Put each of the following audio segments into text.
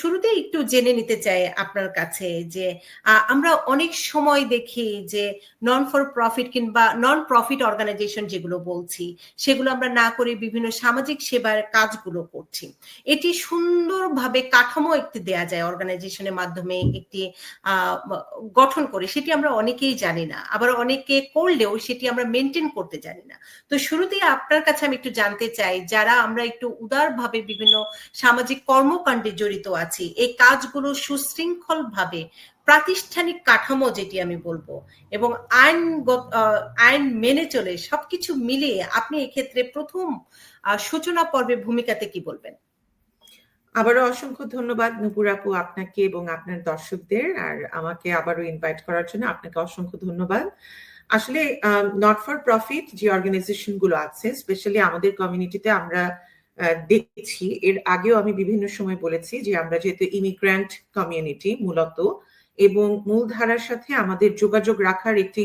শুরুতে একটু জেনে নিতে চাই আপনার কাছে যে আমরা অনেক সময় দেখি যে নন ফর প্রফিট কিংবা নন প্রফিট অর্গানাইজেশন যেগুলো বলছি, সেগুলো আমরা না করে বিভিন্ন সামাজিক সেবার কাজগুলো করছি। এটি সুন্দরভাবে কাঠামো একটি দেয়া যায় অর্গানাইজেশনের মাধ্যমে একটি গঠন করে। সেটি আমরা অনেকেই জানি না। আবার অনেকে করলেও সেটি আমরা মেনটেন করতে জানি না। তো শুরুতেই আপনার কাছে আমি একটু জানতে চাই, যারা আমরা একটু উদারভাবে বিভিন্ন সামাজিক কর্মকাণ্ডে জড়িত আছি এই কাজগুলো সুশৃঙ্খল ভাবে প্রাতিষ্ঠানিক কাঠামো যেটি আমি বলব এবং আইন আইন মেনে চলে সবকিছু মিলিয়ে আপনি এক্ষেত্রে প্রথম সূচনা পর্বে ভূমিকাতে কি বলবেন? আবারও অসংখ্য ধন্যবাদ নুপুর আপু আপনাকে এবং আপনার দর্শকদের আর আমাকে আবারও ইনভাইট করার জন্য আপনাকে অসংখ্য ধন্যবাদ। আসলে নট ফর প্রফিট যে অর্গানাইজেশনগুলো আছে স্পেশালি আমাদের কমিউনিটিতে আমরা দেখছি। এর আগেও আমি বিভিন্ন সময় বলেছি যে আমরা যেহেতু ইমিগ্র্যান্ট কমিউনিটি মূলত, এবং মূলধারার সাথে আমাদের যোগাযোগ রাখার একটি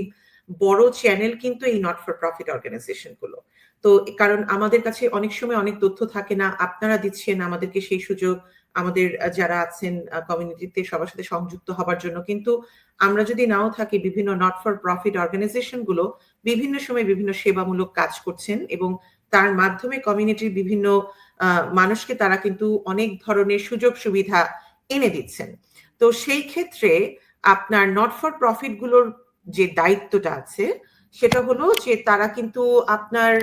বড় চ্যানেল কিন্তু এই নট ফর প্রফিট অর্গানাইজেশনগুলো। তো কারণ আমাদের কাছে অনেক সময় অনেক তথ্য থাকে না, আপনারা দিচ্ছেন, আমাদেরকে সেই সুযোগ, আমাদের যারা আছেন কমিউনিটিতে সবার সাথে সংযুক্ত হবার জন্য। কিন্তু আমরা যদি নাও থাকি বিভিন্ন নট ফর প্রফিট অর্গানাইজেশনগুলো, বিভিন্ন সময় বিভিন্ন সেবামূলক কাজ করছেন এবং তার মাধ্যমে কমিউনিটির বিভিন্ন মানুষকে তারা কিন্তু অনেক ধরনের সুযোগ সুবিধা এনে দিচ্ছেন। তো সেই ক্ষেত্রে আপনার নট ফর প্রফিটগুলোর যে দায়িত্বটা আছে, সেটা হলো যে তারা কিন্তু আপনার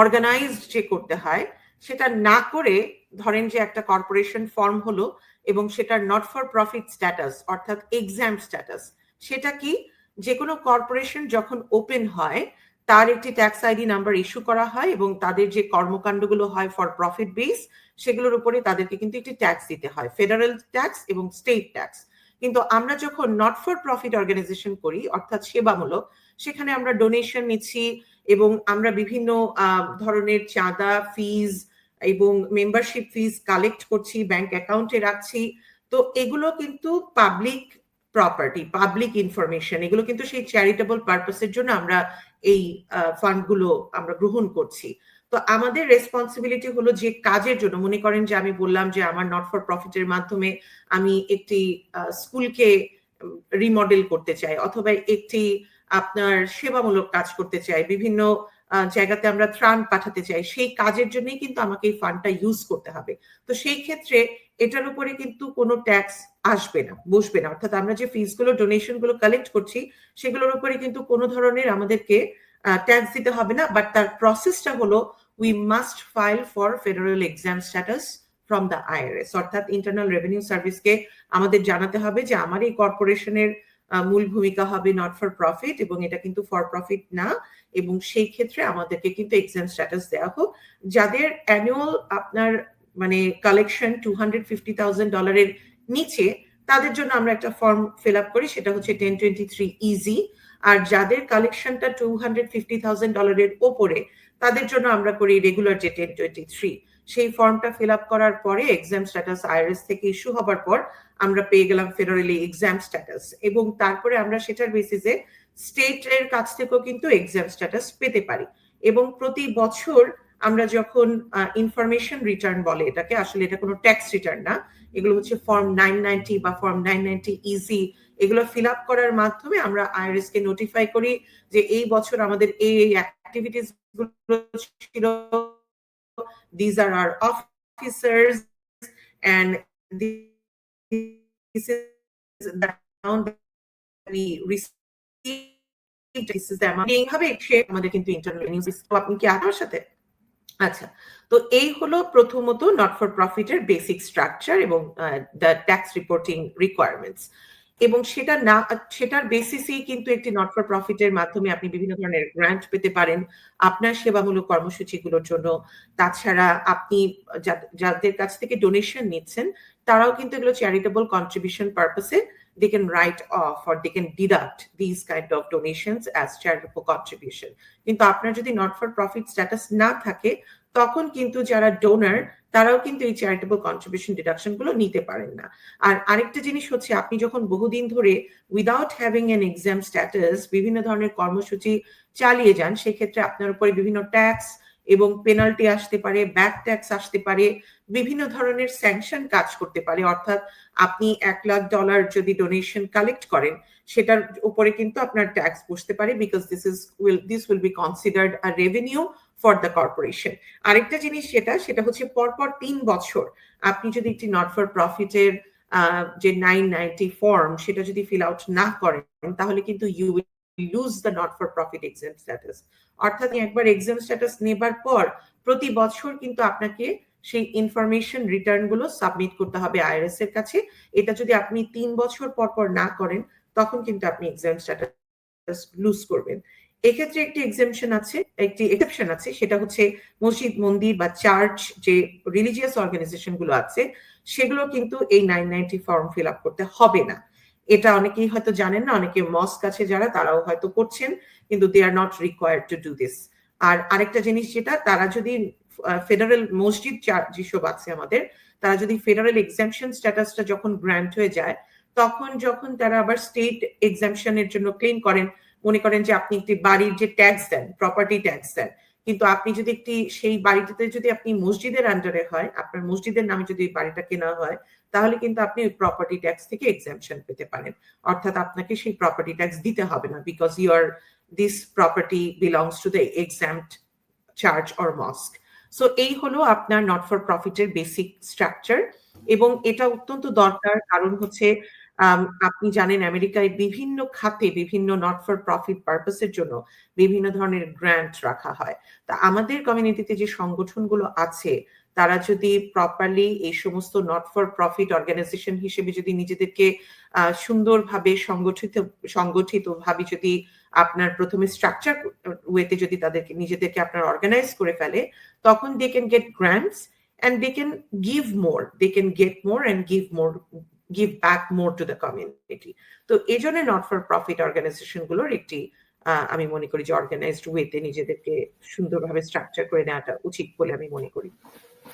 অর্গানাইজ যে করতে হয়, সেটা না করে ধরেন যে একটা কর্পোরেশন ফর্ম হলো এবং সেটার নট ফর প্রফিট স্ট্যাটাস অর্থাৎ এক্সাম স্ট্যাটাস সেটা কি? যে কোনো কর্পোরেশন যখন ওপেন হয় তার একটি ট্যাক্স আইডি নাম্বার ইস্যু করা হয় এবং তাদের যে কর্মকাণ্ডগুলো হয় ফর প্রফিট বেস সেগুলোর উপরে তাদেরকে কিন্তু একটি ট্যাক্স দিতে হয় ফেডারেল ট্যাক্স এবং স্টেট ট্যাক্স কিন্তু আমরা যখন নট ফর প্রফিট অর্গানাইজেশন করি, অর্থাৎ সেবামূলক, সেখানে আমরা ডোনেশন নিচ্ছি এবং আমরা বিভিন্ন ধরনের চাঁদা ফিজ এবং মেম্বারশিপ ফিজ কালেক্ট করছি ব্যাংক অ্যাকাউন্টে রাখছি। তো এগুলো কিন্তু পাবলিক প্রপার্টি পাবলিক ইনফরমেশন এগুলো কিন্তু সেই চ্যারিটেবল পারপাসের জন্য আমরা এই ফান্ডগুলো আমরা গ্রহণ করছি। তো আমাদের রেসপন্সিবিলিটি হলো যে কাজের জন্য, মনে করেন যে আমি বললাম যে আমার নট ফর প্রফিটের মাধ্যমে আমি একটি স্কুলকে রিমডেল করতে চাই, অথবা একটি আপনার সেবামূলক কাজ করতে চাই, বিভিন্ন জায়গাতে আমরা ত্রাণ পাঠাতে চাই, সেই কাজের জন্যই কিন্তু আমাকে এই ফান্ডটা ইউজ করতে হবে। তো সেই ক্ষেত্রে এটার উপরে কিন্তু কোনো ট্যাক্স আসবে না, বসবে না। অর্থাৎ আমরা যে ফিজগুলো ডোনেশনগুলো কালেক্ট করছি, সেগুলোর উপরে কিন্তু কোনো ধরনের আমাদেরকে ট্যাক্স দিতে হবে না। বাট তার প্রসেসটা হলো we must file for federal exempt status from the IRS অর্থাৎ ইন্টারনাল রেভিনিউ সার্ভিসকে আমাদের জানাতে হবে যে আমার এই কর্পোরেশনের মূল ভূমিকা হবে নট ফর প্রফিট এবং এটা কিন্তু ফর প্রফিট না এবং সেই ক্ষেত্রে আমাদেরকে কিন্তু এক্সাম স্ট্যাটাস দেওয়া হোক। যাদের অ্যানুয়াল আপনার মানে collection two hundred fifty thousand ডলারের নিচে, তাদের জন্য আমরা একটা ফর্ম ফিল আপ করি, সেটা হচ্ছে টেন টোয়েন্টি থ্রি ইজি আর যাদের কালেকশনটা টু হান্ড্রেড ফিফটি থাউজেন্ড ডলারের ওপরে, তাদের জন্য আমরা করি রেগুলার যে টেন টোয়েন্টি থ্রি সেই ফর্মটা ফিল আপ করার পরে এক্সাম স্ট্যাটাস আইআরএস থেকে ইস্যু হবার পর আমরা পেয়ে গেলাম ফেডারেলি এক্সাম স্ট্যাটাস এবং তারপরে আমরা সেটার বেসিসে স্টেটের কাছ থেকেও কিন্তু এক্সাম স্ট্যাটাস পেতে পারি। এবং প্রতি বছর আমরা যখন ইনফরমেশন রিটার্ন বলে এটাকে, আসলে এটা কোনো ট্যাক্স রিটার্ন না, এগুলো হচ্ছে ফর্ম নাইন নাইনটি বা ফর্ম নাইন নাইনটি ইজি এগুলো ফিল আপ করার মাধ্যমে আমরা আইআরএস কে নোটিফাই করি যে এই বছর আমাদের এই এই অ্যাক্টিভিটিসগুলো ছিল these are our officers and this is the amount that we received. This is the amount. এইভাবে সে আমাদের কিন্তু ইন্টারনাল আপনি কি আমার সাথে? আচ্ছা তো এই হলো প্রথমত নট ফর প্রফিটের বেসিক স্ট্রাকচার এবং দ্য ট্যাক্স রিপোর্টিং রিকোয়ারমেন্টস এবং সেটা না, সেটার বেসিসেই কিন্তু একটি নট ফর প্রফিটের মাধ্যমে আপনি বিভিন্ন ধরনের গ্রান্ট পেতে পারেন আপনার সেবামূলক কর্মসূচিগুলোর জন্য। তাছাড়া আপনি যাদের কাছ থেকে ডোনেশন নিচ্ছেন, তারাও কিন্তু এগুলো চ্যারিটেবল কন্ট্রিবিউশন পারপাসে they can write off or they can deduct these kind of donations as charitable contribution. কিন্তু আপনার যদি নট ফর প্রফিট স্ট্যাটাস না থাকে তখন কিন্তু যারা ডোনার তারাও কিন্তু এই চ্যারিটেবল কন্ট্রিবিউশন ডিডাকশনগুলো নিতে পারেন না। আর আরেকটা জিনিস হচ্ছে, আপনি যখন বহুদিন ধরে without having an exempt status বিভিন্ন ধরনের কর্মসূচি চালিয়ে যান, সেক্ষেত্রে আপনার উপরে বিভিন্ন ট্যাক্স এবং পেনাল্টি আসতে পারে ব্যাক ট্যাক্স আসতে পারে, বিভিন্ন ধরনের স্যাংশন কাজ করতে পারে। অর্থাৎ আপনি এক লাখ ডলার যদি ডোনেশন কালেক্ট করেন, সেটার উপরে কিন্তু আপনার ট্যাক্স বসতে পারে because this is will this will be considered a revenue for the corporation আরেকটা জিনিস যেটা, সেটা হচ্ছে পরপর তিন বছর আপনি যদি একটি নট ফর প্রফিটের যে নাইন নাইনটি ফর্ম সেটা যদি ফিল আউট না করেন, তাহলে কিন্তু you lose the not for profit exempt status অর্থাৎ একবার এক্সাম স্ট্যাটাস নেবার পর প্রতি বছর কিন্তু আপনাকে সেই ইনফরমেশন রিটার্নগুলো সাবমিট করতে হবে আইআরএস এর কাছে। এটা যদি আপনি তিন বছর পর পর না করেন, তখন কিন্তু আপনি এক্সাম স্ট্যাটাস লুজ করবেন। এক্ষেত্রে একটি এক্সামশন আছে, একটি এক্সেপশন আছে, সেটা হচ্ছে মসজিদ, মন্দির বা চার্চ যে রিলিজিয়াস অর্গানাইজেশনগুলো আছে, সেগুলো কিন্তু এই nine ninety form fill up করতে হবে না। এটা অনেকেই হয়তো জানেন না, অনেকে মস্ক আছে যারা, তারাও হয়তো করছেন কিন্তু they are not required to do this আর আরেকটা জিনিস যেটা, তারা যদি ফেডারেল মসজিদ যেসব আছে আমাদের, তারা যদি ফেডারেল এক্সামশন স্ট্যাটাসটা যখন গ্র্যান্ট হয়ে যায়, তখন যখন তারা আবার স্টেট এক্সামশনের জন্য ক্লেম করেন মনে করেন যে আপনি একটি বাড়ির যে ট্যাক্স দেন প্রপার্টি ট্যাক্স দেন, কিন্তু আপনি যদি একটি, সেই বাড়িটাতে যদি আপনি মসজিদের আন্ডারে হয়, আপনার মসজিদের নামে যদি বাড়িটা কেনা হয়, তাহলে কিন্তু আপনি প্রপার্টি ট্যাক্স থেকে এক্সামশন পেতে পারেন। অর্থাৎ আপনাকে সেই প্রপার্টি ট্যাক্স দিতে হবে না because your this property belongs to the exempt church or mosque so এই হলো আপনার নট ফর প্রফিটের বেসিক স্ট্রাকচার এবং এটা অত্যন্ত দরকার, কারণ হচ্ছে আপনি জানেন আমেরিকায় বিভিন্ন খাতে, বিভিন্ন নট ফর প্রফিট পারপাসের জন্য বিভিন্ন ধরনের গ্র্যান্ট রাখা হয়। তা আমাদের কমিউনিটিতে যে সংগঠনগুলো আছে, তারা যদি প্রপারলি এই সমস্ত নট ফর প্রফিট অর্গানাইজেশন হিসেবে যদি নিজেদেরকে সুন্দরভাবে সংগঠিত সংগঠিত ভাবে যদি আপনার প্রথমে স্ট্রাকচার ওয়েতে যদি তাদেরকে, নিজেদেরকে আপনার অর্গানাইজ করে ফেলে, তখন they can get grants and they can give more they can get more and give more give back more to the community তো এই জন্য নট ফর প্রফিট অর্গানাইজেশনগুলোর একটি আমি মনে করি যে অর্গানাইজড ওয়েতে নিজেদেরকে সুন্দরভাবে স্ট্রাকচার করে নেওয়াটা উচিত বলে আমি মনে করি।